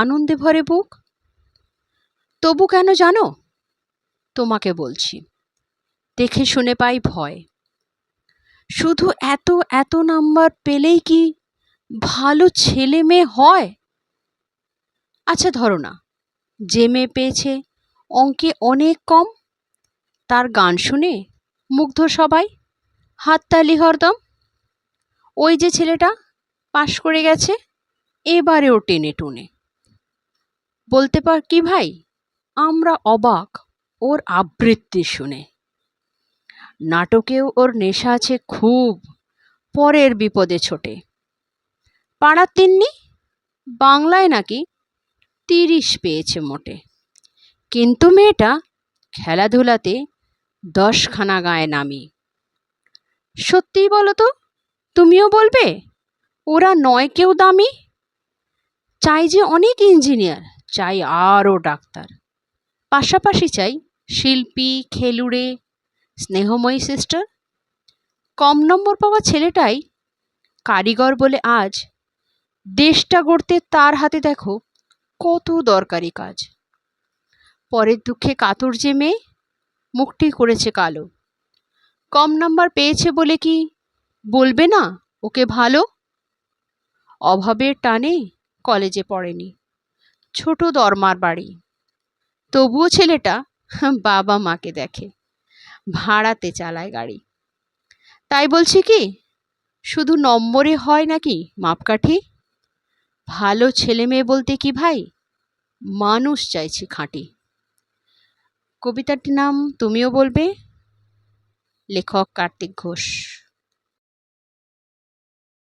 আনন্দে ভরে বুক? তবু কেন জানো? তোমাকে বলছি। দেখে শুনে পাই ভয়। শুধু এত এত নাম্বার পেলেই কি ভালো ছেলে মেয়ে হয়? আচ্ছা ধরো না, যে মেয়ে পেয়েছে অঙ্কে অনেক কম, তার গান শুনে মুগ্ধ সবাই, হাততালি হরদম। ওই যে ছেলেটা পাশ করে গেছে, এবারেও টেনে টুনে। বলতে পার কি ভাই? আমরা অবাক ওর আবৃত্তি শুনে। নাটকেও ওর নেশা আছে খুব, পরের বিপদে ছোটে। পাড়ার তিন্নি? বাংলায় নাকি তিরিশ পেয়েছে মোটে। কিন্তু মেয়েটা খেলাধুলাতে দশখানা গায়ে নামি। সত্যিই বলো তো, তুমিও বলবে, ওরা নয় কেউ দামি? চাই যে অনেক ইঞ্জিনিয়ার চাই আরও ডাক্তার। পাশাপাশি চাই শিল্পী, খেলুড়ে, স্নেহময়ী সিস্টার কম নম্বর পাওয়া ছেলেটাই কারিগর বলে আজ দেশটা গড়তে তার হাতে দেখো কত দরকারি কাজ। পরের দুঃখে কাতর যে মেয়ে, মুখটি করেছে কালো। কম নাম্বার পেয়েছে বলে কি বলবে না ওকে ভালো? অভাবের টানে কলেজে পড়েনি। ছোট দরমার বাড়ি। তবুও ছেলেটা বাবা মাকে দেখে, ভাড়াতে চালায় গাড়ি। তাই বলছি কি, শুধু নম্বরে হয় নাকি মাপকাঠি? ভালো ছেলে মেয়ে বলতে কি ভাই, মানুষ চাইছি খাঁটি। কবিতাটির নাম তুমিও বলবে? লেখক কার্তিক ঘোষ।